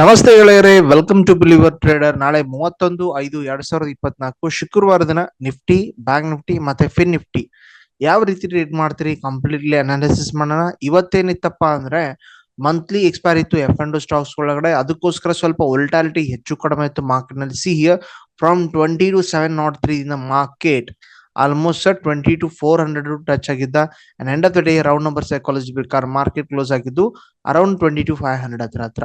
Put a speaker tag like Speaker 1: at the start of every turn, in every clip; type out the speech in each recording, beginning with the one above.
Speaker 1: ನಮಸ್ತೆ ಗೆಳೆಯರೇ welcome to believer trader ನಾಳೆ ಮೂವತ್ತೊಂದು ಐದು ಎರಡ್ ಸಾವಿರದ ಇಪ್ಪತ್ನಾಲ್ಕು ಶುಕ್ರವಾರ ದಿನ ನಿಫ್ಟಿ, ಬ್ಯಾಂಕ್ ನಿಫ್ಟಿ ಮತ್ತೆ ಫಿನ್ ನಿಫ್ಟಿ. ಯಾವ ರೀತಿ ಟ್ರೇಡ್ ಮಾಡ್ತೀರಿ? ಕಂಪ್ಲೀಟ್ಲಿ ಅನಾಲಿಸಿಸ್ ಮಾಡೋಣ. ಇವತ್ತೇನಿತ್ತಪ್ಪ ಅಂದ್ರೆ ಮಂತ್ಲಿ ಎಕ್ಸ್ಪೈರ್ ಇತ್ತು ಎಫ್ ಅಂಡ್ ಸ್ಟಾಕ್ಸ್ ಒಳಗಡೆ. ಅದಕ್ಕೋಸ್ಕರ ಸ್ವಲ್ಪ ಒಲ್ಟಾಲಿಟಿ ಹೆಚ್ಚು ಕಡಿಮೆ ಇತ್ತು ಮಾರ್ಕೆಟ್ನಲ್ಲಿ. See here from twenty two seven nought three in market almost twenty two four hundred touch ಆಗಿದ್ದ. And end of the day round number psychology ಬೇಕಾದ್ರೆ ಮಾರ್ಕೆಟ್ ಕ್ಲೋಸ್ ಆಗಿದ್ದು around twenty two five hundred ಹತ್ರ ಹತ್ರ.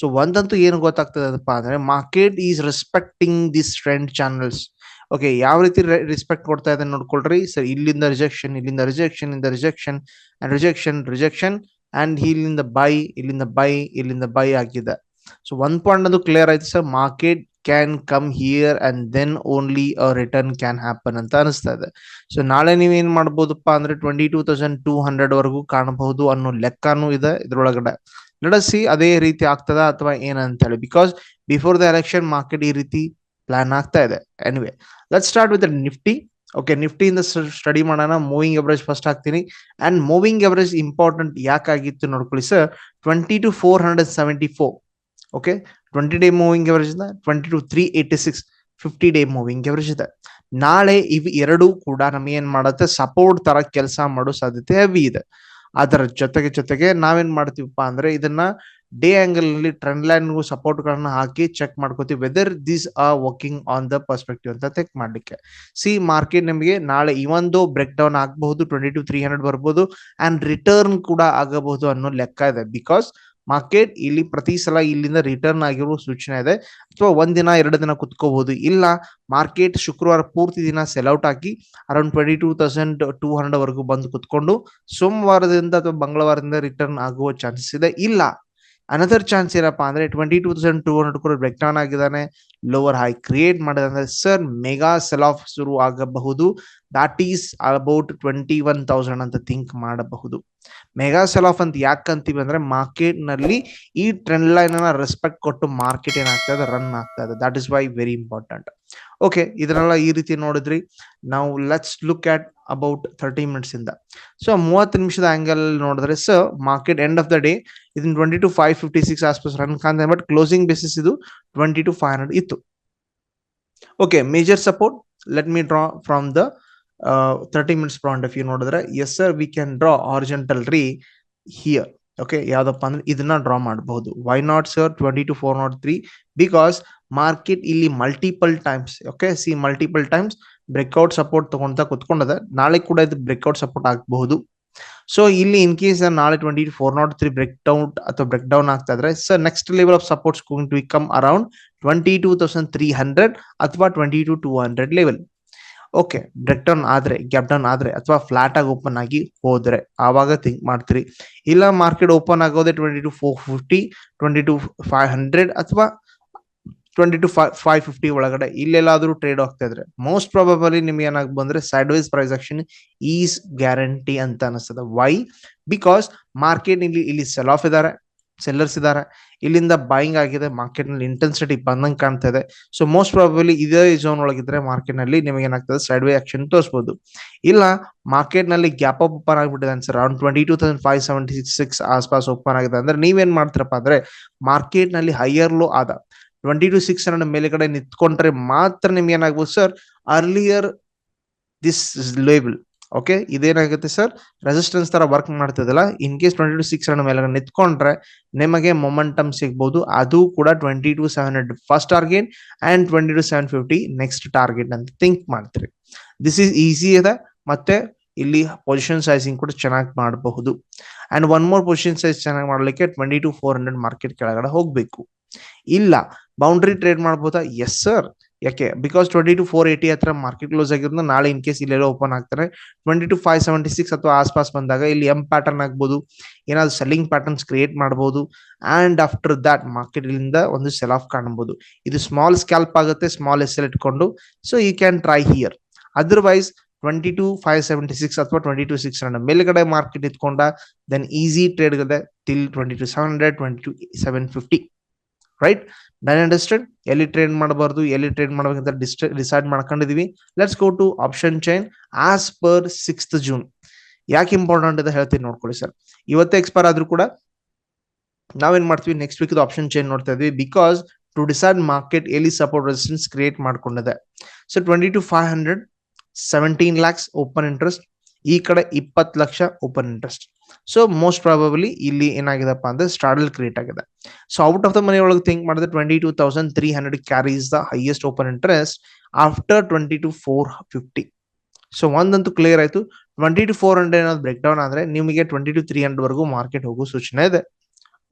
Speaker 1: So ಒಂದಂತೂ ಏನು ಗೊತ್ತಾಗ್ತದಪ್ಪ ಅಂದ್ರೆ market is respecting this trend channels okay ಯಾವ ರೀತಿ ರೆಸ್ಪೆಕ್ಟ್ ಕೊಡ್ತಾ ಇದೆ ನೋಡ್ಕೊಳ್ರಿ. ಸರ್ ಇಲ್ಲಿಂದ ರಿಜೆಕ್ಷನ್ ಇಲ್ಲಿಂದ ರಿಜೆಕ್ಷನ್ ಇಂದ ರಿಜೆಕ್ಷನ್ ರಿಜೆಕ್ಷನ್ ರಿಜೆಕ್ಷನ್ ಅಂಡ್ ಇಲ್ಲಿಂದ ಬೈ ಇಲ್ಲಿಂದ ಬೈ ಇಲ್ಲಿಂದ ಬೈ ಆಗಿದೆ. ಸೊ ಒನ್ ಪಾಯಿಂಟ್ ಅದು ಕ್ಲಿಯರ್ ಆಯ್ತು sir market can come here and then only a return can happen ಅಂತ ಅನಿಸ್ತಾ ಇದೆ. ಸೊ ನಾಳೆ ನೀವೇನ್ ಮಾಡ್ಬೋದಪ್ಪ ಅಂದ್ರೆ twenty two thousand two hundred ವರೆಗೂ ಕಾಣಬಹುದು ಅನ್ನೋ ಲೆಕ್ಕನೂ ಇದೆ ಇದ್ರೊಳಗಡೆ. ನಡೆಸಿ ಅದೇ ರೀತಿ ಆಗ್ತದ ಅಥವಾ ಏನಂತ ಹೇಳಿ. Because before the election market ಈ ರೀತಿ ಪ್ಲಾನ್ ಆಗ್ತಾ ಇದೆ. Anyway let start with Nifty okay ನಿಫ್ಟಿಯಿಂದ study ಮಾಡೋಣ. ಮೂವಿಂಗ್ ಎವರೇಜ್ ಫಸ್ಟ್ ಹಾಕ್ತೀನಿ. ಅಂಡ್ ಮೂವಿಂಗ್ ಎವರೇಜ್ ಇಂಪಾರ್ಟೆಂಟ್ ಯಾಕಾಗಿತ್ತು ನೋಡ್ಕೊಳ್ಳಿ sir twenty two four hundred seventy four okay twenty day moving average ಇದೆ three eighty six fifty day moving average ಇದೆ. ನಾಳೆ ಇವು ಎರಡು ಕೂಡ ನಮಗೆ ಏನ್ ಮಾಡುತ್ತೆ? ಸಪೋರ್ಟ್ ತರ ಕೆಲಸ ಮಾಡೋ ಸಾಧ್ಯತೆ ಹೆವಿ ಇದೆ. ಅದರ ಜೊತೆಗೆ ಜೊತೆಗೆ ನಾವೇನ್ ಮಾಡ್ತೀವಪ್ಪ ಅಂದ್ರೆ ಇದನ್ನ ಡೇ ಆಂಗಲ್ನಲ್ಲಿ ಟ್ರೆಂಡ್ ಲೈನ್ ಸಪೋರ್ಟ್ ಗಳನ್ನ ಹಾಕಿ ಚೆಕ್ ಮಾಡ್ಕೋತೀವಿ whether this are working on the perspective ಅಂತ ಚೆಕ್ ಮಾಡ್ಲಿಕ್ಕೆ. ಸಿ ಮಾರ್ಕೆಟ್ ನಿಮಗೆ ನಾಳೆ ಇವೊಂದು ಬ್ರೇಕ್ ಡೌನ್ ಆಗಬಹುದು ಟ್ವೆಂಟಿ ಟು ತ್ರೀ ಹಂಡ್ರೆಡ್ ಬರ್ಬೋದು ಅಂಡ್ ರಿಟರ್ನ್ ಕೂಡ ಆಗಬಹುದು ಅನ್ನೋ ಲೆಕ್ಕ ಇದೆ. ಬಿಕಾಸ್ ಮಾರ್ಕೆಟ್ ಇಲ್ಲಿ ಪ್ರತಿ ಸಲ ಇಲ್ಲಿಂದ ರಿಟರ್ನ್ ಆಗಿರುವ ಸೂಚನೆ ಇದೆ. ಅಥವಾ ಒಂದಿನ ಎರಡು ದಿನ ಕುತ್ಕೋಬಹುದು ಇಲ್ಲ ಮಾರ್ಕೆಟ್ ಶುಕ್ರವಾರ ಪೂರ್ತಿ ದಿನ ಸೆಲ್ಔಟ್ ಹಾಕಿ around twenty two thousand two hundred ವರೆಗೂ ಬಂದು ಕುತ್ಕೊಂಡು ಸೋಮವಾರದಿಂದ ಅಥವಾ ಮಂಗಳವಾರದಿಂದ ರಿಟರ್ನ್ ಆಗುವ ಚಾನ್ಸಸ್ ಇದೆ. ಇಲ್ಲ ಅನದರ್ ಚಾನ್ಸ್ ಏನಪ್ಪಾ ಅಂದ್ರೆ twenty two thousand two hundred ಕೂಡ ಬ್ರೇಕ್ ಡೌನ್ ಆಗಿದ್ದಾನೆ. ಲೋವರ್ ಹೈ ಕ್ರಿಯೇಟ್ ಮಾಡಿದ್ರೆ ಸರ್ ಮೆಗಾ ಸೆಲ್ ಆಫ್ ಶುರು ಆಗಬಹುದು. That is about twenty one thousand ಅಂತ ಥಿಂಕ್ ಮಾಡಬಹುದು. ಮೆಗಾ ಸೆಲ್ ಆಫ್ ಅಂತ ಯಾಕಂತೀವಿ ಅಂದ್ರೆ ಮಾರ್ಕೆಟ್ನಲ್ಲಿ ಈ ಟ್ರೆಂಡ್ ಲೈನ್ ಅನ್ನ ರೆಸ್ಪೆಕ್ಟ್ ಕೊಟ್ಟು ಮಾರ್ಕೆಟ್ ಏನಾಗ್ತಾ ಇದೆ ರನ್ ಆಗ್ತಾ ಇದೆ. That is why very important okay ಇದನ್ನೆಲ್ಲ ಈ ರೀತಿ ನೋಡಿದ್ರಿ. ನಾವು let's look at about thirty minutes ಇಂದ. ಸೊ ಮೂವತ್ತು ನಿಮಿಷದ ಆಂಗಲ್ ನೋಡಿದ್ರೆ so market end of the day ಇದನ್ನ twenty two five fifty six ಆಸ್ಪಾಸ್ run ಕಾಣ್ತಾರೆ ಬಟ್ ಕ್ಲೋಸಿಂಗ್ ಬೇಸಿಸ್ ಇದು ಟ್ವೆಂಟಿ ಟು ಫೈವ್ ಹಂಡ್ರೆಡ್ ಇತ್ತು. Okay major support let me draw from the thirty minutes point of view ನೋಡಿದ್ರೆ yes sir we can draw horizontal ray here okay ಯಾವ್ದಪ್ಪ ಅಂದ್ರೆ ಇದನ್ನ draw ಮಾಡಬಹುದು why not sir twenty two four nought three because market ಇಲ್ಲಿ multiple times okay see multiple times breakout support ತಗೊಂತ ಕುತ್ಕೊಂಡದ, ನಾಳೆ ಕೂಡ ಇದು ಬ್ರೇಕ್ಔಟ್ ಸಪೋರ್ಟ್ ಆಗಬಹುದು. ಸೊ ಇಲ್ಲಿ ಇನ್ ಕೇಸ್ ನಾಳೆ twenty four nought three break down ಅಥವಾ ಬ್ರೇಕ್ ಡೌನ್ ಆಗ್ತಾ ಇದ್ರೆ sir next level of supports going to come around twenty two thousand three hundred ಅಥವಾ twenty two two hundred level okay break down ಆದ್ರೆ, gap down ಆದ್ರೆ ಅಥವಾ flat ಆಗಿ open ಆಗಿ ಹೋದ್ರೆ ಆವಾಗ ಥಿಂಕ್ ಮಾಡ್ತೀರಿ. ಇಲ್ಲ ಮಾರ್ಕೆಟ್ ಓಪನ್ ಆಗೋದೇ twenty two four fifty, twenty two five hundred ಅಥವಾ twenty two five five fifty ಒಳಗಡೆ ಇಲ್ಲೆಲ್ಲಾದ್ರೂ ಟ್ರೇಡ್ ಆಗ್ತಾ ಇದ್ರೆ ಮೋಸ್ಟ್ ಪ್ರಾಬಬಲಿ ನಿಮ್ಗೆ ಏನಾಗ್ ಬಂದ್ರೆ side wise price action is guarantee ಅಂತ ಅನಿಸ್ತದೆ. ವೈ ಬಿಕಾಸ್ ಮಾರ್ಕೆಟ್ ಇಲ್ಲಿ ಇಲ್ಲಿ ಸೆಲ್ ಆಫ್ ಇದಾರೆ. ಸೆಲ್ಲರ್ಸ್ ಇದಾರೆ. ಇಲ್ಲಿಂದ ಬಾಯಿಂಗ್ ಆಗಿದೆ. ಮಾರ್ಕೆಟ್ನಲ್ಲಿ ಇಂಟೆನ್ಸಿಟಿ ಬಂದಂಗೆ ಕಾಣ್ತಾ ಇದೆ ಸೊ ಮೋಸ್ಟ್ ಪ್ರಾಬಲಿ ಇದೇ ಝೋನ್ ಒಳಗಿದ್ರೆ ಮಾರ್ಕೆಟ್ನಲ್ಲಿ ನಿಮಗೆ ಏನಾಗ್ತದೆ? ಸೈಡ್ ವೇ ಆಕ್ಷನ್ ತೋರಿಸಬಹುದು ಇಲ್ಲ ಮಾರ್ಕೆಟ್ನಲ್ಲಿ ಗ್ಯಾಪ್ ಅಪ್ ಓಪನ್ ಆಗಿಬಿಟ್ಟಿದೆ and sir around twenty two thousand five seventy six ಆಸ್ಪಾಸ್ open ಆಗಿದೆ. ಅಂದ್ರೆ ನೀವೇನ್ ಮಾಡ್ತೀರಪ್ಪ ಅಂದ್ರೆ ಮಾರ್ಕೆಟ್ನಲ್ಲಿ ಹೈಯರ್ ಲೋ ಆದ. ಟ್ವೆಂಟಿ ಟು ಸಿಕ್ಸ್ ಹಂಡ್ರೆಡ್ ಮೇಲೆಗಡೆ ನಿಂತ್ಕೊಂಡ್ರೆ ಮಾತ್ರ ನಿಮ್ಗೆ ಏನಾಗ್ಬೋದು ಸರ್ ಅರ್ಲಿಯರ್ ದಿಸ್ ಲೇಬಲ್ ಓಕೆ ಇದೇನಾಗುತ್ತೆ ಸರ್ ರೆಸಿಸ್ಟೆನ್ಸ್ ತರ work ಮಾಡ್ತದಲ್ಲ in case twenty two six hundred ಮೇಲೆ ನಿಂತ್ಕೊಂಡ್ರೆ ನಿಮಗೆ ಮೊಮೆಂಟಮ್ ಸಿಗ್ಬಹುದು ಅದು ಕೂಡ twenty two seven hundred first target and twenty two seven fifty next target ಅಂತ ಥಿಂಕ್ ಮಾಡ್ತೀರಿ. ದಿಸ್ ಈಸ್ ಈಸಿ ಇದೆ. ಮತ್ತೆ ಇಲ್ಲಿ ಪೊಸಿಷನ್ ಸೈಜಿಂಗ್ ಕೂಡ ಚೆನ್ನಾಗಿ ಮಾಡಬಹುದು. And one more position size ಚೆನ್ನಾಗಿ ಮಾಡಲಿಕ್ಕೆ twenty two four hundred market ಕೆಳಗಡೆ ಹೋಗಬೇಕು. ಇಲ್ಲ ಬೌಂಡ್ರಿ ಟ್ರೇಡ್ ಮಾಡ್ಬೋದಾ? ಎಸ್ ಸರ್ ಯಾಕೆ? Because twenty two four eighty ಹತ್ರ ಮಾರ್ಕೆಟ್ ಕ್ಲೋಸ್ ಆಗಿರೋದು ನಾಳೆ ಇನ್ ಕೇಸ್ ಇಲ್ಲೆಲ್ಲ ಓಪನ್ ಆಗ್ತಾರೆ. Twenty two five seventy six ಅಥವಾ ಆಸ್ಪಾಸ್ ಬಂದಾಗ ಇಲ್ಲಿ ಎಂ ಪ್ಯಾಟರ್ನ್ ಆಗ್ಬೋದು. ಏನಾದ್ರು ಸೆಲ್ಲಿಂಗ್ ಪ್ಯಾಟರ್ನ್ಸ್ ಕ್ರಿಯೇಟ್ ಮಾಡಬಹುದು ಅಂಡ್ ಆಫ್ಟರ್ ದಟ್ ಮಾರ್ಕೆಟ್ ಇಂದ ಒಂದು ಸೆಲ್ ಆಫ್ ಕಾಣಬಹುದು ಇದು ಸ್ಮಾಲ್ ಸ್ಕ್ಯಾಲ್ಪ್ ಆಗುತ್ತೆ ಸ್ಮಾಲ್ ಎಸ್ ಎಲ್ ಇಟ್ಕೊಂಡು. So you can try here otherwise twenty two five seventy six ಅಥವಾ ಟ್ವೆಂಟಿ ಟು ಸಿಕ್ಸ್ ಹಂಡ್ರೆಡ್ ಮೇಲ್ಗಡೆ ಮಾರ್ಕೆಟ್ ಇಟ್ಕೊಂಡ ದೆನ್ ಈಸಿ ಟ್ರೇಡ್ ಇದೆ till twenty two seven hundred twenty two seven fifty right ನನ್ understand ಎಲ್ಲಿ trade ಮಾಡಬಾರ್ದು, ಎಲ್ಲಿ trade ಮಾಡ್ಬೇಕಂತ decide ಮಾಡ್ಕೊಂಡಿದೀವಿ. Let's go to option chain as per sixth June ಯಾಕೆ important ಅಂತ ಹೇಳ್ತೀನಿ ನೋಡ್ಕೊಳ್ಳಿ ಸರ್. ಇವತ್ತೇ ಎಕ್ಸ್ಪೈರ್ ಆದ್ರೂ ಕೂಡ ನಾವೇನ್ ಮಾಡ್ತೀವಿ? ನೆಕ್ಸ್ಟ್ ವೀಕ್ ಆಪ್ಷನ್ ಚೈನ್ ನೋಡ್ತಾ ಇದೀವಿ ಬಿಕಾಸ್ ಟು ಡಿಸೈಡ್ ಮಾರ್ಕೆಟ್ ಎಲ್ಲಿ ಸಪೋರ್ಟ್ ರೆಸಿಸ್ಟೆನ್ಸ್ ಕ್ರಿಯೇಟ್ ಮಾಡ್ಕೊಂಡಿದೆ. So twenty two five hundred seventeen lakhs open interest ಈ ಕಡೆ ಇಪ್ಪತ್ತು lakh open interest so most probably ಇಲ್ಲಿ ಏನಾಗಿದೆಪ್ಪ ಅಂದ್ರೆ ಸ್ಟಾಡಲ್ ಕ್ರಿಯೇಟ್ ಆಗಿದೆ. So out of the money ಒಳಗೆ ಥಿಂಕ್ ಮಾಡಿದ್ರೆ twenty two thousand three hundred carries the highest open interest after twenty two four fifty so ಒಂದಂತೂ ಕ್ಲಿಯರ್ ಆಯ್ತು. ಟ್ವೆಂಟಿ ಟು ಫೋರ್ ಹಂಡ್ರೆಡ್ ಏನಾದ್ರು break down ಆದ್ರೆ ನಿಮಗೆ twenty two three hundred ವರೆಗೂ market ಹೋಗೋ ಸೂಚನೆ ಇದೆ.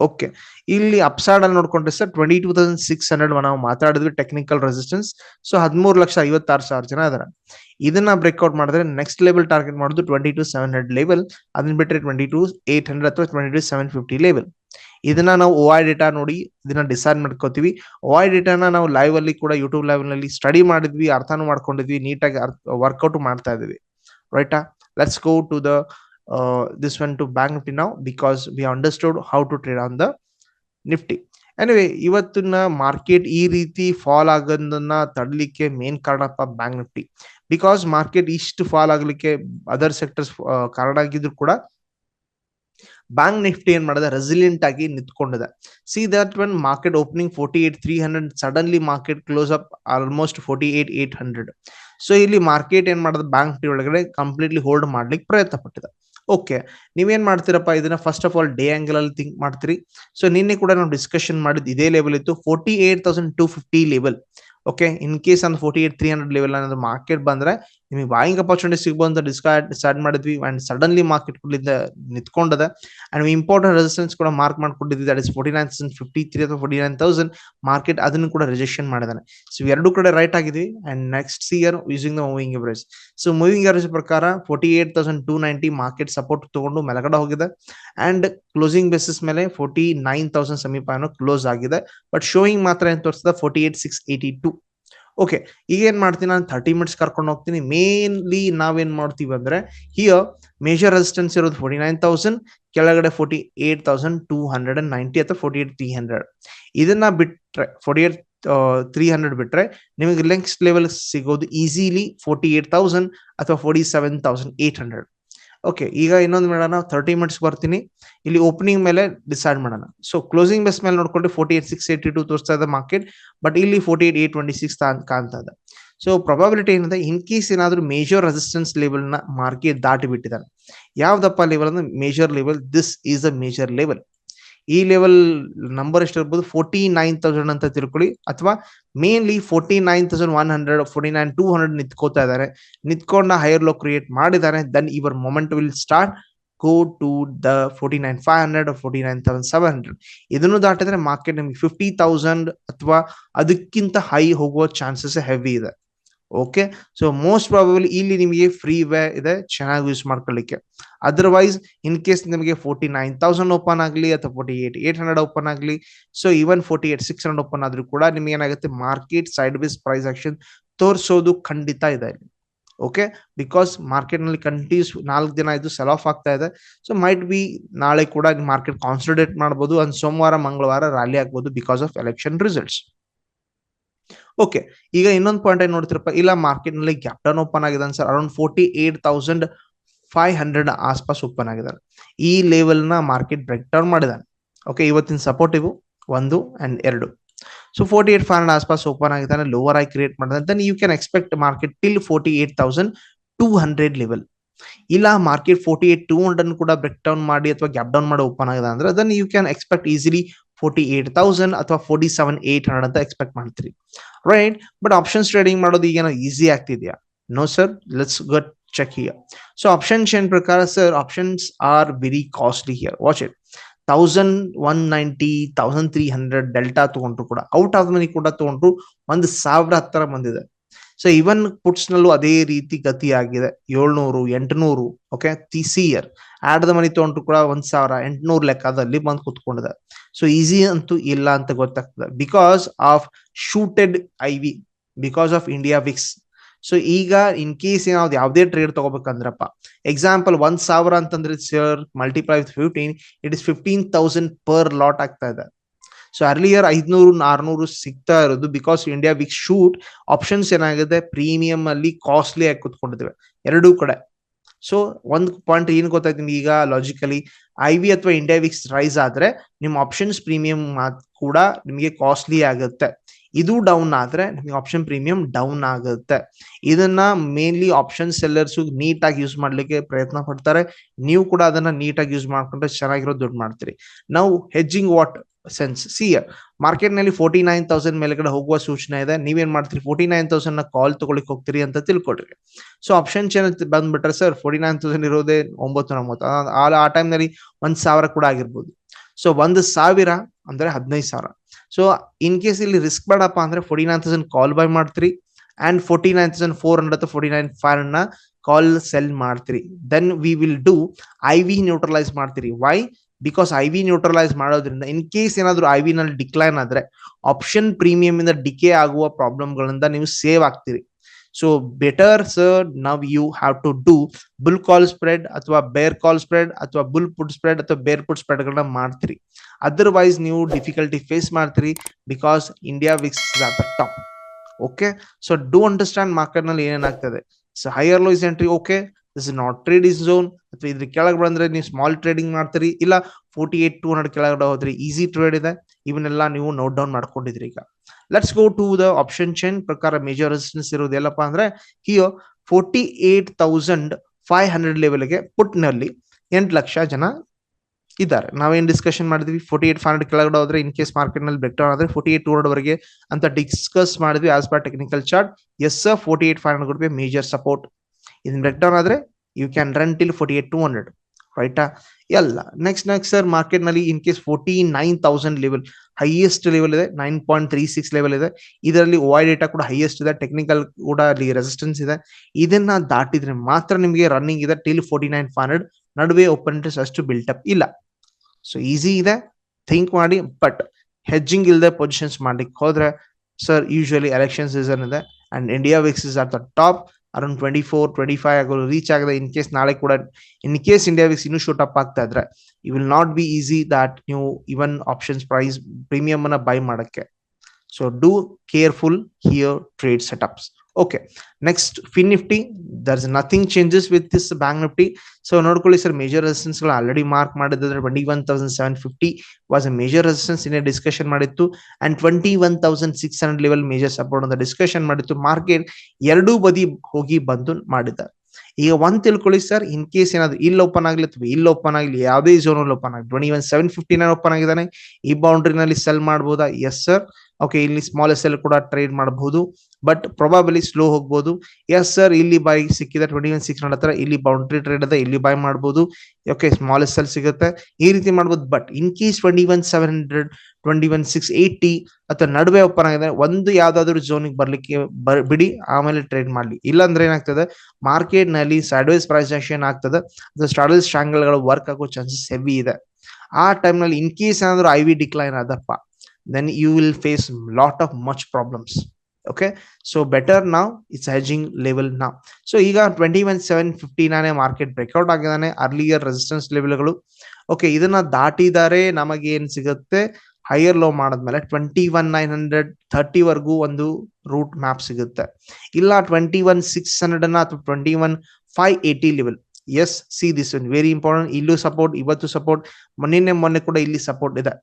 Speaker 1: ಓಕೆ ಇಲ್ಲಿ ಅಪ್ಸೈಡ್ ಅಲ್ಲಿ ನೋಡ್ಕೊಂಡ್ರೆ sir twenty two thousand six hundred ನಾವು ಮಾತಾಡಿದ್ವಿ ಟೆಕ್ನಿಕಲ್ ರೆಸಿಸ್ಟೆನ್ಸ್ ಸೊ ಹದಿಮೂರು ಲಕ್ಷ ಐವತ್ತಾರು ಸಾವಿರ ಜನ ಇದಾರೆ ಇದನ್ನ ಬ್ರೇಕ್ಔಟ್ ಮಾಡಿದ್ರೆ ನೆಕ್ಸ್ಟ್ ಲೆವೆಲ್ ಟಾರ್ಗೆಟ್ ಮಾಡೋದು twenty two seven hundred level ಅದನ್ನ ಬಿಟ್ಟರೆ ಟ್ವೆಂಟಿ ಟು ಏಟ್ ಹಂಡ್ರೆಡ್ ಅಥವಾ twenty two seven fifty level ಇದನ್ನ ನಾವು ಓ ಡೇಟಾ ನೋಡಿ, ಇದನ್ನ ಡಿಸೈಡ್ ಮಾಡ್ಕೋತೀವಿ. ಓ ಐ ಡೇಟಾನ ನಾವು ಲೈವ್ ಅಲ್ಲಿ ಕೂಡ ಯೂಟ್ಯೂಬ್ ಲೈವ್ನಲ್ಲಿ ಸ್ಟಡಿ ಮಾಡಿದ್ವಿ, ಅರ್ಥನೂ ಮಾಡ್ಕೊಂಡಿದ್ವಿ, ನೀಟಾಗಿ ವರ್ಕೌಟ್ ಮಾಡ್ತಾ ಇದೀವಿ ರೈಟಾ let's go to the this one to bank Nifty ನಾವು because we understood how to trade on the Nifty anyway ಇವತ್ತಿನ ಮಾರ್ಕೆಟ್ ಈ ರೀತಿ ಫಾಲ್ ಆಗೋದನ್ನ ತಡಲಿಕ್ಕೆ ಮೇನ್ ಕಾರಣಪ್ಪ ಬ್ಯಾಂಕ್ ನಿಫ್ಟಿ ಬಿಕಾಸ್ ಮಾರ್ಕೆಟ್ ಇಷ್ಟು ಫಾಲ್ ಆಗ್ಲಿಕ್ಕೆ ಅದರ್ ಸೆಕ್ಟರ್ಸ್ ಕಾರಣ ಆಗಿದ್ರು ಕೂಡ ಬ್ಯಾಂಕ್ ನಿಫ್ಟಿ ಏನ್ ಮಾಡಿದೆ? ರೆಸಿಲಿಯಂಟ್ ಆಗಿ ನಿಂತ್ಕೊಂಡಿದೆ. See that one market opening forty eight three hundred suddenly market close up almost forty eight eight hundred so ಇಲ್ಲಿ ಮಾರ್ಕೆಟ್ ಏನ್ ಮಾಡಿದೆ? ಬ್ಯಾಂಕ್ ನಿಫ್ಟಿ ಒಳಗಡೆ ಕಂಪ್ಲೀಟ್ಲಿ ಹೋಲ್ಡ್ ಮಾಡ್ಲಿಕ್ಕೆ ಪ್ರಯತ್ನ ಪಟ್ಟಿದೆ ಓಕೆ ನೀವೇನ್ ಮಾಡ್ತೀರಪ್ಪ? ಇದನ್ನ first of all day angle ಅಲ್ಲಿ ಥಿಂಕ್ ಮಾಡ್ತೀರಿ. ಸೊ ನಿನ್ನೆ ಕೂಡ ನಾವು ಡಿಸ್ಕಷನ್ ಮಾಡಿದ್ ಇದೇ ಲೆವೆಲ್ ಇತ್ತು. Forty eight thousand two fifty level okay in case ಒಂದು forty eight three hundred level ಅನ್ನೋದು ಮಾರ್ಕೆಟ್ ಬಂದ್ರೆ ನಿಮಗೆ ಬಾಯಿಂಗ್ ಅಪರ್ಚುನಿಟಿ ಸಿಗ್ಬೋದು ಡಿಸ್ಕಾರ್ಡ್ ಡಿಸೈಡ್ ಮಾಡಿದ್ವಿ ಅಂಡ್ ಸಡನ್ಲಿ ಮಾರ್ಕೆಟ್ ಕೂಡ ನಿಂತ್ಕೊಂಡದ. ಅಂಡ್ ಇಂಪಾರ್ಟೆಂಟ್ ರೆಸಿಸ್ಟೆನ್ಸ್ ಕೂಡ ಮಾರ್ಕ್ ಮಾಡ್ಕೊಂಡಿದ್ವಿ. That is forty nine thousand fifty three ಅಥವಾ ಫೋರ್ಟಿ ನೈನ್ ತೌಸಂಡ್ ಮಾರ್ಕೆಟ್ ಅದನ್ನು ಕೂಡ ರಿಜೆಕ್ಷನ್ ಮಾಡಿದಾನೆ. ಸೊ ಎರಡು ಕಡೆ right ಆಗಿದ್ವಿ and next year using the moving average so moving average ಪ್ರಕಾರ forty eight thousand two ninety market support ತಗೊಂಡು ಮೆಲಗಡೆ ಹೋಗಿದೆ. ಅಂಡ್ ಕ್ಲೋಸಿಂಗ್ ಬೇಸಿಸ್ ಮೇಲೆ ಫೋರ್ಟಿ ನೈನ್ ತೌಸಂಡ್ ಸಮೀಪ ಕ್ಲೋಸ್ ಆಗಿದೆ. ಬಟ್ ಶೋಯಿಂಗ್ ಮಾತ್ರ ಏನ್ ತೋರಿಸ್ತದೆ? Forty eight six eighty two okay ಈಗ ಏನ್ ಮಾಡ್ತೀನಿ ನಾನು ಥರ್ಟಿ ಮಿನಿಟ್ಸ್ ಕರ್ಕೊಂಡು ಹೋಗ್ತೀನಿ. ಮೇನ್ಲಿ ನಾವೇನ್ ಮಾಡ್ತೀವಿ ಅಂದ್ರೆ ಹಿಯರ್ ಮೇಜರ್ ರೆಸಿಸ್ಟೆನ್ಸ್ ಇರೋದು ಫೋರ್ಟಿ ನೈನ್ ತೌಸಂಡ್ ಕೆಳಗಡೆ forty eight thousand two hundred and ninety ಅಥವಾ ಫೋರ್ಟಿ ಏಟ್ ತ್ರೀ ಹಂಡ್ರೆಡ್ ಇದನ್ನ ಬಿಟ್ರೆ ಫೋರ್ಟಿ ಏಟ್ ತ್ರೀ ಹಂಡ್ರೆಡ್ ಬಿಟ್ರೆ, ನಿಮಗೆ ನೆಕ್ಸ್ಟ್ ಲೆವೆಲ್ ಸಿಗೋದು ಈಸಿಲಿ ಫೋರ್ಟಿ ಏಟ್ ತೌಸಂಡ್ ಅಥವಾ forty seven thousand eight hundred okay ಈಗ ಇನ್ನೊಂದು ಮಾಡೋಣ ಥರ್ಟಿ ಮಿನಿಟ್ಸ್ ಬರ್ತೀನಿ. ಇಲ್ಲಿ ಓಪನಿಂಗ್ ಮೇಲೆ ಡಿಸೈಡ್ ಮಾಡೋಣ. ಸೊ ಕ್ಲೋಸಿಂಗ್ ಬೆಸ್ ಮೇಲೆ ನೋಡ್ಕೊಂಡ್ರೆ forty eight six eighty two ತೋರಿಸ್ತಾ ಇದೆ ಮಾರ್ಕೆಟ್ ಬಟ್ ಇಲ್ಲಿ forty eight eight twenty six ಕಾಣ್ತಾ ಇದೆ. ಸೊ ಪ್ರೊಬಾಬಿಲಿಟಿ ಏನಿದೆ ಇನ್ ಕೇಸ್ ಏನಾದ್ರೂ ಮೇಜರ್ ರೆಸಿಸ್ಟೆನ್ಸ್ ಲೆವೆಲ್ನ ಮಾರ್ಕೆಟ್ ದಾಟಿ ಬಿಟ್ಟಿದ್ದಾರೆ ಯಾವ್ದಪ್ಪ ಲೆವೆಲ್ ಅಂದ್ರೆ major level this is a major level ಈ ಲೆವೆಲ್ ನಂಬರ್ ಎಷ್ಟು ಇರ್ಬೋದು ಫೋರ್ಟಿ ನೈನ್ ತೌಸಂಡ್ ಅಂತ ತಿಳ್ಕೊಳ್ಳಿ. ಅಥವಾ mainly forty nine thousand one hundred forty nine two hundred ನಿಂತ್ಕೋತಾ ಇದ್ದಾರೆ. ನಿಂತ್ಕೊಂಡ ಹೈಯರ್ ಲೋ ಕ್ರಿಯೇಟ್ ಮಾಡಿದ್ದಾರೆ. Then ಇವರ್ moment will start go to the forty nine five hundred forty nine thousand seven hundred ಇದನ್ನು ದಾಟಿದ್ರೆ market ನಿಮ್ಗೆ fifty thousand ಅಥವಾ ಅದಕ್ಕಿಂತ high ಹೋಗುವ chances heavy ಇದೆ. ಓಕೆ ಸೊ ಮೋಸ್ಟ್ ಪ್ರಾಬಬಲಿ ಇಲ್ಲಿ ನಿಮಗೆ ಫ್ರೀ ವೇ ಇದೆ, ಚೆನ್ನಾಗಿ ಯೂಸ್ ಮಾಡ್ಕೊಳ್ಳಿಕ್ಕೆ. ಅದರ್ವೈಸ್ ಇನ್ ಕೇಸ್ ನಿಮಗೆ ಫೋರ್ಟಿ ನೈನ್ ತೌಸಂಡ್ ಓಪನ್ ಆಗಲಿ ಅಥವಾ forty eight eight hundred open ಆಗಲಿ so even forty eight six hundred open ಆದ್ರೂ ಕೂಡ ನಿಮ್ಗೆ ಏನಾಗುತ್ತೆ? Market side base price action ತೋರಿಸೋದು ಖಂಡಿತ ಇದೆ ಇಲ್ಲಿ. ಓಕೆ ಬಿಕಾಸ್ ಮಾರ್ಕೆಟ್ನಲ್ಲಿ ಕಂಟಿನ್ಯೂಸ್ ನಾಲ್ಕು ದಿನ ಇದು ಸೆಲ್ ಆಫ್ ಆಗ್ತಾ ಇದೆ. ಸೊ ಮೈಟ್ ಬಿ ನಾಳೆ ಕೂಡ ಮಾರ್ಕೆಟ್ ಕಾನ್ಸಂಟ್ರೇಟ್ ಮಾಡಬಹುದು ಅಂಡ್ ಸೋಮವಾರ, ಮಂಗಳವಾರ ರ್ಯಾಲಿ ಆಗ್ಬೋದು because of election results okay ಈಗ ಇನ್ನೊಂದು ಪಾಯಿಂಟ್ ಏನ್ ನೋಡ್ತಿರಪ್ಪ? ಇಲ್ಲ ಮಾರ್ಕೆಟ್ನಲ್ಲಿ ಗ್ಯಾಪ್ ಡೌನ್ ಓಪನ್ ಆಗಿದೆ sir around forty eight thousand five hundred ಆಸ್ಪಾಸ್ open ಆಗಿದ್ದಾರೆ ಈ ಲೆವೆಲ್ನ ಮಾರ್ಕೆಟ್ ಬ್ರೇಕ್ ಡೌನ್ ಮಾಡಿದಾನೆ ಓಕೆ ಇವತ್ತಿನ ಸಪೋರ್ಟ್ ಇವು. ಒಂದು ಅಂಡ್ ಎರಡು. So forty eight five hundred ಆಸ್ಪಾಸ್ open ಆಗಿದ್ದಾನೆ ಲೋವರ್ ಆಗಿ ಕ್ರಿಯೇಟ್ ಮಾಡಿದಾನೆ then you can expect market till forty eight thousand two hundred level ಇಲ್ಲ market forty eight two hundred ಕೂಡ ಬ್ರೇಕ್ ಡೌನ್ ಮಾಡಿ ಅಥವಾ ಗ್ಯಾಪ್ ಡೌನ್ ಮಾಡಿ ಓಪನ್ ಆಗಿದೆ ಅಂದ್ರೆ then you can expect easily forty eight thousand ಅಥವಾ forty seven eight hundred ಅಂತ expect ಮಾಡ್ತೀರಿ. ರೈಟ್ ಬಟ್ ಆಪ್ಷನ್ಸ್ ಟ್ರೇಡಿಂಗ್ ಮಾಡೋದು ಈಗೇನೋ easy ಆಗ್ತಿದೆಯಾ? No sir let's get check here so options ಏನ್ ಪ್ರಕಾರ sir options are very costly here watch it thousand one ninety thousand three hundred delta ತಗೊಂಡ್ರು ಕೂಡ out of money ಕೂಡ ತಗೊಂಡ್ರು, ಒಂದು ಸಾವಿರ ಹತ್ತರ ಬಂದಿದೆ. ಸೊ ಇವನ್ ಪುಟ್ಸ್ ನಲ್ಲೂ ಅದೇ ರೀತಿ ಗತಿ ಆಗಿದೆ ಏಳ್ನೂರು, ಎಂಟುನೂರು okay see here at the money ತೊಗೊಂಡ್ರು ಕೂಡ ಒಂದ್ ಸಾವಿರ, ಎಂಟುನೂರು ಲೆಕ್ಕದಲ್ಲಿ ಬಂದು ಕುತ್ಕೊಂಡಿದೆ. ಸೊ ಈಸಿ ಅಂತೂ ಇಲ್ಲ ಅಂತ ಗೊತ್ತಾಗ್ತದೆ. Because of shooted I V because of India VIX so ಈಗ ಇನ್ ಕೇಸ್ ಏನಾವ್ದು ಯಾವುದೇ ಟ್ರೇಡ್ ತಗೋಬೇಕಂದ್ರಪ್ಪ ಎಕ್ಸಾಂಪಲ್ ಒಂದ್ ಸಾವಿರ ಅಂತಂದ್ರೆ sir multiply with fifteen it is fifteen thousand per lot ಆಗ್ತಾ ಇದೆ. ಸೊ ಅರ್ಲಿಯರ್ ಐದ್ನೂರು ಆರ್ನೂರು ಸಿಗ್ತಾ ಇರೋದು because India VIX shoot options ಏನಾಗಿದೆ? ಪ್ರೀಮಿಯಂ ಅಲ್ಲಿ ಕಾಸ್ಟ್ಲಿ ಆಗಿ ಕುತ್ಕೊಂಡಿದ್ವಿ ಎರಡೂ ಕಡೆ. ಸೊ ಒಂದ್ ಪಾಯಿಂಟ್ ಏನ್ ಗೊತ್ತಾಯ್ತು ನಿಮ್ಗೆ ಈಗ ಲಾಜಿಕಲಿ ಐ ವಿ ಅಥವಾ ಇಂಡಿಯಾ ವಿಕ್ಸ್ ರೈಸ್ ಆದ್ರೆ ನಿಮ್ಮ ಆಪ್ಷನ್ಸ್ ಪ್ರೀಮಿಯಂ ಕೂಡ ನಿಮಗೆ ಕಾಸ್ಟ್ಲಿ ಆಗುತ್ತೆ. ಇದು ಡೌನ್ ಆದ್ರೆ ನಿಮಗೆ ಆಪ್ಷನ್ ಪ್ರೀಮಿಯಂ ಡೌನ್ ಆಗುತ್ತೆ. ಇದನ್ನ ಮೇನ್ಲಿ ಆಪ್ಷನ್ ಸೆಲ್ಲರ್ಸ್ ನೀಟಾಗಿ ಯೂಸ್ ಮಾಡ್ಲಿಕ್ಕೆ ಪ್ರಯತ್ನ ಪಡ್ತಾರೆ. ನೀವು ಕೂಡ ಅದನ್ನ ನೀಟಾಗಿ ಯೂಸ್ ಮಾಡ್ಕೊಂಡ್ರೆ ಚೆನ್ನಾಗಿರೋ ದುಡ್ಡು ಮಾಡ್ತೀರಿ. ನಾವು ಹೆಜ್ಜಿಂಗ್ ವಾಟ್ ಸೆನ್ಸ್ ಸಿ ಮಾರ್ಕೆಟ್ನಲ್ಲಿ ಫೋರ್ಟಿ ನೈನ್ ತೌಸಂಡ್ ಮೇಲೆಗಡೆ ಹೋಗುವ ಸೂಚನೆ ಇದೆ. ನೀವೇನ್ ಮಾಡ್ತೀರಿ? ಫೋರ್ಟಿ ನೈನ್ ತೌಸಂಡ್ನ ಕಾಲ್ ತಗೊಳಿಕ್ ಹೋಗ್ತೀರಿ ಅಂತ ತಿಳ್ಕೊಡ್ರಿ ಸೊ ಆಪ್ಷನ್ ಚೇನ್ ಬಂದ್ಬಿಟ್ರೆ ಸರ್ ಫೋರ್ಟಿ ನೈನ್ ತೌಸಂಡ್ ಇರೋದೇ ಒಂಬತ್ತು ನಮ್ಮತ್ತು ಆ ಟೈಮ್ನಲ್ಲಿ ಒಂದ್ ಸಾವಿರ ಕೂಡ ಆಗಿರ್ಬೋದು. ಸೊ ಒಂದ್ ಸಾವಿರ ಅಂದ್ರೆ ಹದಿನೈದು ಸಾವಿರ. ಸೊ ಇನ್ ಕೇಸ್ ಇಲ್ಲಿ ರಿಸ್ಕ್ ಬೇಡಪ್ಪ ಅಂದ್ರೆ forty nine thousand call buy ಮಾಡ್ತೀರಿ and forty nine thousand four hundred forty nine ಫೈವ್ನ call sell ಮಾಡ್ತೀರಿ. Then we will do I V neutralize ಮಾಡ್ತೀರಿ. Why because I V neutralize ಮಾಡೋದ್ರಿಂದ in case ಏನಾದರೂ I V ನಲ್ಲಿ decline ಆದ್ರೆ option premium ಇಂದ decay ಆಗುವ ಪ್ರಾಬ್ಲಮ್ಗಳಿಂದ ನೀವು save ಆಗ್ತೀರಿ. So better sir now you have to do bull call spread ಅಥವಾ ಬೇರ್ ಕಾಲ್ ಸ್ಪ್ರೆಡ್ ಅಥವಾ ಬುಲ್ ಪುಟ್ ಸ್ಪ್ರೆಡ್ ಅಥವಾ ಬೇರ್ ಪುಟ್ ಸ್ಪ್ರೆಡ್ ಗಳನ್ನ ಮಾಡ್ತೀರಿ. ಅದರ್ವೈಸ್ ನೀವು ಡಿಫಿಕಲ್ಟಿ ಫೇಸ್ ಮಾಡ್ತೀರಿ because India VIX the top okay so do understand ಮಾರ್ಕೆಟ್ನಲ್ಲಿ ಏನೇನಾಗ್ತದೆ. So higher low is entry okay this is not trade is zone ಅಥವಾ ಇದ್ರ ಕೆಳಗೆ ಬಂದ್ರೆ ನೀವು ಸ್ಮಾಲ್ ಟ್ರೇಡಿಂಗ್ ಮಾಡ್ತೀರಿ. ಇಲ್ಲ ಫೋರ್ಟಿ ಏಟ್ ಟೂ ಹಂಡ್ರೆಡ್ ಕೆಳಗಡೆ ಹೋದ್ರಿ ಈಸಿ ಟ್ರೇಡ್ ಇದೆ. ಇವನ್ನೆಲ್ಲ ನೀವು ನೋಟ್ ಡೌನ್ ಮಾಡ್ಕೊಂಡಿದ್ರಿ ಈಗ. Let's go to the option chain ಪ್ರಕಾರ ಮೇಜರ್ ರೆಸಿಸ್ಟೆನ್ಸ್ ಇರೋದು ಎಲ್ಲಪ್ಪ ಅಂದ್ರೆ, ಹಿಯೋ forty eight thousand five hundred ಲೆವೆಲ್ಗೆ ಪುಟ್ನಲ್ಲಿ ಎಂಟು ಲಕ್ಷ ಜನ ಇದ್ದಾರೆ. ನಾವೇನ್ ಡಿಸ್ಕಷನ್ ಮಾಡಿದ್ವಿ? ಫೋರ್ಟಿ ಏಟ್ ಫೈವ್ ಹಂಡ್ರೆಡ್ ಕೆಳಗಡೆ ಹೋದ್ರೆ ಇನ್ ಕೇಸ್ ಮಾರ್ಕೆಟ್ನಲ್ಲಿ ಬೆಟರ್ ಆದ್ರೆ ಫೋರ್ಟಿ ಏಟ್ ಟೂ ಹಂಡ್ರೆಡ್ ವರೆಗೆ ಅಂತ ಡಿಸ್ಕಸ್ ಮಾಡಿದ್ವಿ as per technical chart as forty eight five hundred major support ಇದನ್ನ ಬ್ರೇಕ್ ಡೌನ್ ಆದ್ರೆ you can run till forty eight two hundred ರೈಟಾ ಎಲ್ಲ. ನೆಕ್ಸ್ಟ್ ನೆಕ್ಸ್ಟ್ ಸರ್ ಮಾರ್ಕೆಟ್ನಲ್ಲಿ in case forty nine thousand level highest level ಇದೆ nine point three six level ಇದೆ. ಇದರಲ್ಲಿ Y data ಕೂಡ highest ಇದೆ ಟೆಕ್ನಿಕಲ್ ಕೂಡ ಅಲ್ಲಿ ರೆಸಿಸ್ಟೆನ್ಸ್ ಇದೆ. ಇದನ್ನ ದಾಟಿದ್ರೆ ಮಾತ್ರ ನಿಮಗೆ ರನ್ನಿಂಗ್ ಇದೆ till forty nine five hundred ನಡುವೆ ಓಪನ್ ಇಂಟ್ರೆಸ್ಟ್ ಅಷ್ಟು ಬಿಲ್ಟಪ್ ಇಲ್ಲ. ಸೊ ಈಸಿ ಇದೆ ಥಿಂಕ್ ಮಾಡಿ ಬಟ್ ಹೆಜ್ಜಿಂಗ್ ಇಲ್ಲದೆ ಪೊಸಿಷನ್ಸ್ ಮಾಡ್ಲಿಕ್ಕೆ ಹೋದ್ರೆ ಸರ್ ಯೂಶಲಿ ಎಲೆಕ್ಷನ್ ಸೀಸನ್ ಇದೆ and India VIX is at the top around twenty four twenty five ಆಗೋ ರೀಚ್ ಆಗದೆ ಇನ್ ಕೇಸ್ ನಾಳೆ ಕೂಡ ಇನ್ ಕೇಸ್ ಇಂಡಿಯಾ ವಿಕ್ಸ್ ಇನ್ನೂ ಶೂಟ್ ಅಪ್ ಆಗ್ತಾ ಇದ್ರೆ it will not be easy that ನೀವು even options price premium ಅನ್ನ buy ಮಾಡಕ್ಕೆ. So do careful here trade setups okay next Fin Nifty there is nothing changes with this bank Nifty so ನೋಡ್ಕೊಳ್ಳಿ sir major ರೆಸಿಸ್ಟೆನ್ಸ್ಗಳು already mark ಮಾಡಿದ್ರೆ twenty one thousand seven fifty was a major resistance ಇನ್ನೇ discussion ಮಾಡಿತ್ತು. And twenty one thousand six hundred level major support ಅಂತ discussion ಮಾಡಿತ್ತು market ಎರಡೂ ಬದಿ ಹೋಗಿ ಬಂದು ಮಾಡಿದ್ದಾರೆ. ಈಗ ಒಂದ್ ತಿಳ್ಕೊಳ್ಳಿ ಸರ್ ಇನ್ ಕೇಸ್ ಏನಾದ್ರು ಇಲ್ಲಿ ಓಪನ್ ಆಗಲಿ ಅಥವಾ ಇಲ್ಲಿ ಓಪನ್ ಆಗಲಿ, ಯಾವುದೇ ಝೋನ್ ಓಪನ್ ಆಗಲಿ twenty one seven fifty nine open ಆಗಿದ್ದಾನೆ. ಈ ಬೌಂಡ್ರಿನಲ್ಲಿ ಸೆಲ್ ಮಾಡ್ಬೋದಾ? ಎಸ್ ಸರ್ ಓಕೆ ಇಲ್ಲಿ ಸ್ಮಾಲ್ ಎಸ್ ಎಲ್ ಕೂಡ ಟ್ರೇಡ್ ಮಾಡಬಹುದು ಬಟ್ ಪ್ರೊಬಾಬಲಿ ಸ್ಲೋ ಹೋಗ್ಬೋದು. ಎಸ್ ಸರ್ ಇಲ್ಲಿ ಬೈ ಸಿಕ್ಕಿದೆ ಟ್ವೆಂಟಿ ಒನ್ ಸಿಕ್ಸ್ ಹತ್ರ ಇಲ್ಲಿ ಬೌಂಡ್ರಿ ಟ್ರೇಡ್ ಅದ ಇಲ್ಲಿ ಬೈ ಮಾಡಬಹುದು. ಓಕೆ ಸ್ಮಾಲ್ ಎಸ್ ಎಲ್ ಸಿಗುತ್ತೆ. ಈ ರೀತಿ ಮಾಡ್ಬೋದು but in case twenty one seven hundred twenty one six eighty ಅಥವಾ ನಡುವೆ ಓಪನ್ ಆಗಿದೆ, ಒಂದು ಯಾವ್ದಾದ್ರು ಝೋನಿಗೆ ಬರ್ಲಿಕ್ಕೆ ಬರ್ ಬಿಡಿ, ಆಮೇಲೆ ಟ್ರೇಡ್ ಮಾಡಲಿ. ಇಲ್ಲಾಂದ್ರೆ ಏನಾಗ್ತದೆ ಮಾರ್ಕೆಟ್ನಲ್ಲಿ ಸ್ಯಾಡ್ವೈಸ್ ಪ್ರೈಸ್ ಆಕ್ಷನ್ ಆಗ್ತದೆ, ಅದು ಸ್ಟಾಡಲ್ಸ್ಗಳು ವರ್ಕ್ ಆಗೋ ಚಾನ್ಸಸ್ ಹೆವಿ ಇದೆ. ಆ ಟೈಮ್ನಲ್ಲಿ ಇನ್ ಕೇಸ್ ಏನಾದ್ರು I V decline Adappa then you will face lot of much problems okay so better ನಾವ್ ಇಟ್ಸ್ ಹೆಜಿಂಗ್ ಲೆವೆಲ್ ನಾವ್ ಸೊ ಈಗ twenty one seven fifty market breakout ಆಗಿದ್ದಾನೆ. ಅರ್ಲಿಯರ್ ರೆಸಿಸ್ಟೆನ್ಸ್ ಲೆವೆಲ್ಗಳು okay ಇದನ್ನ ದಾಟಿದರೆ ನಮಗೆ ಏನ್ ಸಿಗುತ್ತೆ? ಹೈಯರ್ ಲೋ ಮಾಡಿದ್ಮೇಲೆ ಟ್ವೆಂಟಿ ಒನ್ ನೈನ್ ಹಂಡ್ರೆಡ್ ಥರ್ಟಿವರೆಗೂ ಒಂದು ರೂಟ್ ಮ್ಯಾಪ್ ಸಿಗುತ್ತೆ. ಇಲ್ಲ ಟ್ವೆಂಟಿ ಒನ್ ಸಿಕ್ಸ್ ಹಂಡ್ರೆಡ್ ಅನ್ನ ಅಥವಾ twenty one five eighty level yes see this one very important ಇಲ್ಲೂ ಸಪೋರ್ಟ್ ಇವತ್ತು ಸಪೋರ್ಟ್ ಮೊನ್ನೆ ಮೊನ್ನೆ ಕೂಡ ಇಲ್ಲಿ ಸಪೋರ್ಟ್ ಇದೆ.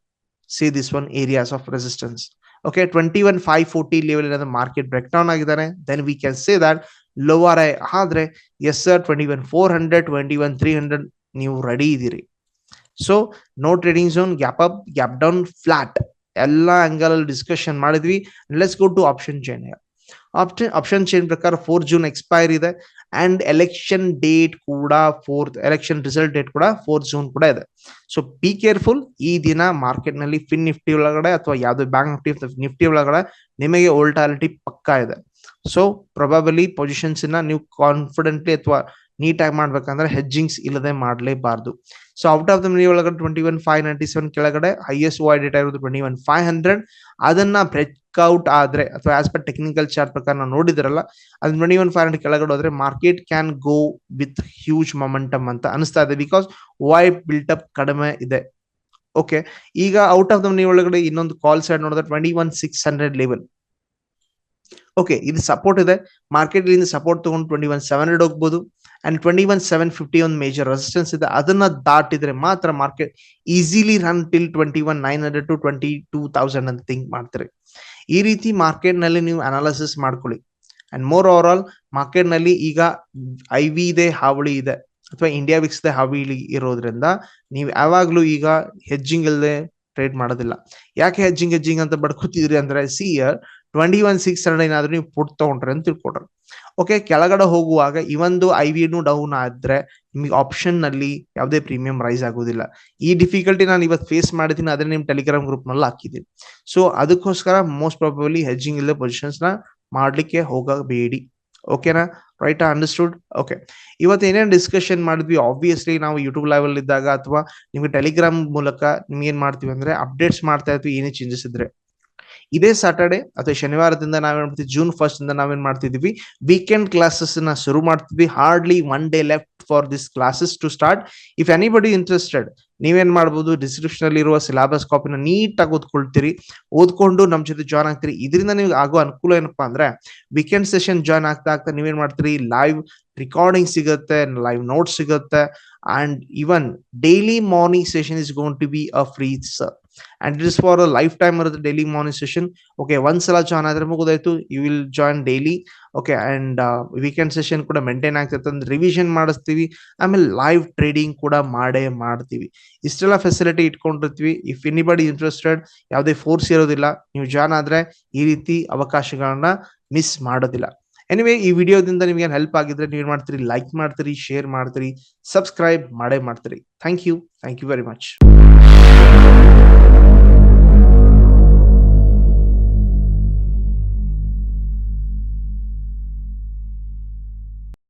Speaker 1: See this one areas of resistance okay twenty one five forty level ಏನಾದ್ರು ಮಾರ್ಕೆಟ್ ಬ್ರೇಕ್ ಡೌನ್ ಆಗಿದ್ದಾನೆ then we can say that lower I ಆದ್ರೆ yes sir twenty one four hundred twenty one three hundred ನೀವು ready ಇದ್ದೀರಿ. So no trading zone gap up gap down flat ಎಲ್ಲ angle ಅಲ್ಲಿ discussion ಮಾಡಿದ್ವಿ. Let's go to option chain option option chain ಪ್ರಕಾರ four June expire ಇದೆ. And election date ಕೂಡ fourth election result date ಕೂಡ fourth June ಕೂಡ ಇದೆ. So be careful ಈ ದಿನ ಮಾರ್ಕೆಟ್ನಲ್ಲಿ ಫಿನ್ ನಿಫ್ಟಿ ಒಳಗಡೆ ಅಥವಾ ಯಾವುದೇ ಬ್ಯಾಂಕ್ ನಿಫ್ಟಿ ನಿಫ್ಟಿ ಒಳಗಡೆ ನಿಮಗೆ ಓಲ್ಟಾಲಿಟಿ ಪಕ್ಕಾ ಇದೆ. ಸೊ ಪ್ರೊಬಬಲಿ ಪೊಸಿಷನ್ಸ್ನ ನೀವು ಕಾನ್ಫಿಡೆಂಟ್ಲಿ ಅಥವಾ ನೀಟಾಗಿ ಮಾಡ್ಬೇಕಂದ್ರೆ ಹೆಜ್ಜಿಂಗ್ಸ್ ಇಲ್ಲದೆ ಮಾಡಲೇಬಾರ್ದು. So out of the money ಒಳಗಡೆ twenty one five ninety seven ಕೆಳಗಡೆ ಹೈಯೆಸ್ಟ್ ವಾಯ್ ಡೇಟಾ ಇರೋದು ಟ್ವೆಂಟಿ ಒನ್ ಫೈವ್ ಹಂಡ್ರೆಡ್ ಅದನ್ನ ಬ್ರೇಕ್ಔಟ್ ಆದ್ರೆ ಅಥವಾ ಆಸ್ ಪರ್ ಟೆಕ್ನಿಕಲ್ ಚಾರ್ಟ್ ಪ್ರಕಾರ ನಾವು ನೋಡಿದ್ರಲ್ಲ ಅದ್ ಟ್ವೆಂಟಿ ಒನ್ ಫೈವ್ ಹಂಡ್ರೆಡ್ ಕೆಳಗಡೆ ಹೋದ್ರೆ market can go with huge momentum ಅಂತ ಅನಿಸ್ತಾ ಇದೆ ಬಿಕಾಸ್ ವಾಯ್ ಬಿಲ್ಟಪ್ ಕಡಿಮೆ ಇದೆ. ಓಕೆ ಈಗ ಔಟ್ ಆಫ್ ದ ಮನಿ ಒಳಗಡೆ ಇನ್ನೊಂದು ಕಾಲ್ ಸೈಡ್ ನೋಡಿದ್ರೆ twenty one six hundred level okay ಇದು ಸಪೋರ್ಟ್ ಇದೆ. ಮಾರ್ಕೆಟ್ ಇಂದ ಸಪೋರ್ಟ್ ತಗೊಂಡು ಟ್ವೆಂಟಿ ಒನ್ ಸೆವೆನ್ ಹಂಡ್ರೆಡ್ ಹೋಗ್ಬೋದು. And twenty one seven fifty ಒಂದು ಮೇಜರ್ ರೆಸಿಸ್ಟೆನ್ಸ್ ಇದೆ. ಅದನ್ನ ದಾಟಿದ್ರೆ ಮಾತ್ರ market easily run till twenty one nine hundred to twenty two thousand ಅಂತ ಥಿಂಕ್ ಮಾಡ್ತಾರೆ. ಈ ರೀತಿ ಮಾರ್ಕೆಟ್ನಲ್ಲಿ ನೀವು ಅನಾಲಿಸಿಸ್ ಮಾಡ್ಕೊಳ್ಳಿ. ಅಂಡ್ ಮೋರ್ ಓವರ್ ಆಲ್ ಮಾರ್ಕೆಟ್ನಲ್ಲಿ ಈಗ ಐ ವಿ ಇದೆ, ಹಾವಳಿ ಇದೆ. ಅಥವಾ ಇಂಡಿಯಾ ವಿಕ್ಸ್ ದೇ ಹಾವಳಿ ಇರೋದ್ರಿಂದ ನೀವು ಯಾವಾಗ್ಲೂ ಈಗ ಹೆಜ್ಜಿಂಗ್ ಇಲ್ಲದೆ ಟ್ರೇಡ್ ಮಾಡೋದಿಲ್ಲ. ಯಾಕೆ ಹೆಜ್ಜಿಂಗ್ ಹೆಜ್ಜಿಂಗ್ ಅಂತ ಬಡ್ಕೋತಿದ್ರಿ ಅಂದ್ರೆ see here twenty one six hundred ಏನಾದ್ರು ನೀವು ಪುಟ್ ತಗೊಂಡ್ರಿ ಅಂತ ತಿಳ್ಕೊಡ್ರಿ. ಓಕೆ ಕೆಳಗಡೆ ಹೋಗುವಾಗ ಇವೊಂದು ಐ ವಿನು ಡೌನ್ ಆದ್ರೆ ನಿಮಗೆ ಆಪ್ಷನ್ನಲ್ಲಿ ಯಾವುದೇ ಪ್ರೀಮಿಯಂ ರೈಸ್ ಆಗೋದಿಲ್ಲ. ಈ ಡಿಫಿಕಲ್ಟಿ ನಾನು ಇವತ್ತು ಫೇಸ್ ಮಾಡಿದ್ದೀನಿ ಅದನ್ನ ನಿಮ್ ಟೆಲಿಗ್ರಾಮ್ ಗ್ರೂಪ್ನಲ್ಲಿ ಹಾಕಿದ್ದೀನಿ. ಸೊ ಅದಕ್ಕೋಸ್ಕರ ಮೋಸ್ಟ್ ಪ್ರಾಬಬಲಿ ಹೆಜ್ಜಿಂಗ್ ಇಲ್ಲದೆ ಪೊಸಿಷನ್ಸ್ನ ಮಾಡ್ಲಿಕ್ಕೆ ಹೋಗಬೇಡಿ. ಓಕೆನಾ ರೈಟ್ ಅಂಡರ್ಸ್ಟುಡ್ ಓಕೆ ಇವತ್ತು ಏನೇನು ಡಿಸ್ಕಷನ್ ಮಾಡಿದ್ವಿ? ಆಬ್ವಿಯಸ್ಲಿ ನಾವು ಯೂಟ್ಯೂಬ್ ಲೈವ್ ಅಲ್ಲಿ ಇದ್ದಾಗ ಅಥವಾ ನಿಮ್ಗೆ ಟೆಲಿಗ್ರಾಮ್ ಮೂಲಕ ನಿಮ್ಗೆ ಏನ್ ಮಾಡ್ತೀವಿ ಅಂದ್ರೆ ಅಪ್ಡೇಟ್ಸ್ ಮಾಡ್ತಾ ಇರ್ತೀವಿ ಏನೇ ಚೇಂಜಸ್ ಇದ್ರೆ. ಇದೇ ಸಾಟರ್ಡೆ ಅಥವಾ ಶನಿವಾರದಿಂದ ನಾವೇನ್ ಮಾಡ್ತೀವಿ? ಜೂನ್ ಫಸ್ಟ್ ಇಂದ ನಾವೇನ್ ಮಾಡ್ತಿದೀವಿ? ವೀಕೆಂಡ್ ಕ್ಲಾಸಸ್ನ ಶುರು ಮಾಡ್ತಿದ್ವಿ. Hardly one day left for this classes to start if anybody interested ನೀವೇನ್ ಮಾಡ್ಬೋದು? ಡಿಸ್ಕ್ರಿಪ್ಷನ್ ಅಲ್ಲಿ ಇರುವ ಸಿಲಾಬಸ್ ಕಾಪಿನ ನೀಟಾಗಿ ಓದ್ಕೊಳ್ತೀರಿ. ಓದ್ಕೊಂಡು ನಮ್ ಜೊತೆ ಜಾಯ್ನ್ ಆಗ್ತೀರಿ. ಇದರಿಂದ ನಿಮ್ಗೆ ಆಗೋ ಅನುಕೂಲ ಏನಪ್ಪಾ ಅಂದ್ರೆ ವೀಕೆಂಡ್ ಸೆಷನ್ ಜಾಯ್ನ್ ಆಗ್ತಾ ಆಗ್ತಾ ನೀವೇನ್ ಮಾಡ್ತೀರಿ? ಲೈವ್ ರೆಕಾರ್ಡಿಂಗ್ ಸಿಗುತ್ತೆ ಲೈವ್ ನೋಟ್ ಸಿಗುತ್ತೆ. And even daily morning session is gonna be a free and it is for lifetime ಇರುತ್ತೆ ಡೈಲಿ ಮಾರ್ನಿಂಗ್ ಸೆಷನ್ ಓಕೆ ಒಂದ್ಸಲ ಜಾಯ್ನ್ ಆದ್ರೆ ಮುಗಿದಾಯ್ತು. You will join daily okay and weekend session ಕೂಡ maintain ಆಗ್ತೈತೆ ಅಂದ್ರೆ revision ಮಾಡಿಸ್ತೀವಿ. ಆಮೇಲೆ live trading ಕೂಡ ಮಾಡೇ ಮಾಡ್ತೀವಿ. ಇಷ್ಟೆಲ್ಲ ಫೆಸಿಲಿಟಿ ಇಟ್ಕೊಂಡಿರ್ತೀವಿ. ಇಫ್ ಎನಿಬಡಿ ಇಂಟ್ರೆಸ್ಟೆಡ್ ಯಾವುದೇ ಫೋರ್ಸ್ ಇರೋದಿಲ್ಲ, ನೀವು ಜಾಯ್ನ್ ಆದ್ರೆ ಈ ರೀತಿ ಅವಕಾಶಗಳನ್ನ ಮಿಸ್ ಮಾಡೋದಿಲ್ಲ. ಎನಿವೆ ಈ ವಿಡಿಯೋದಿಂದ ನಿಮ್ಗೆ ಹೆಲ್ಪ್ ಆಗಿದ್ರೆ ನೀವು ಮಾಡ್ತೀರಿ? ಲೈಕ್ ಮಾಡ್ತೀರಿ ಶೇರ್ ಮಾಡ್ತೀರಿ ಸಬ್ಸ್ಕ್ರೈಬ್ ಮಾಡೇ ಮಾಡ್ತೀರಿ. Thank you thank you very much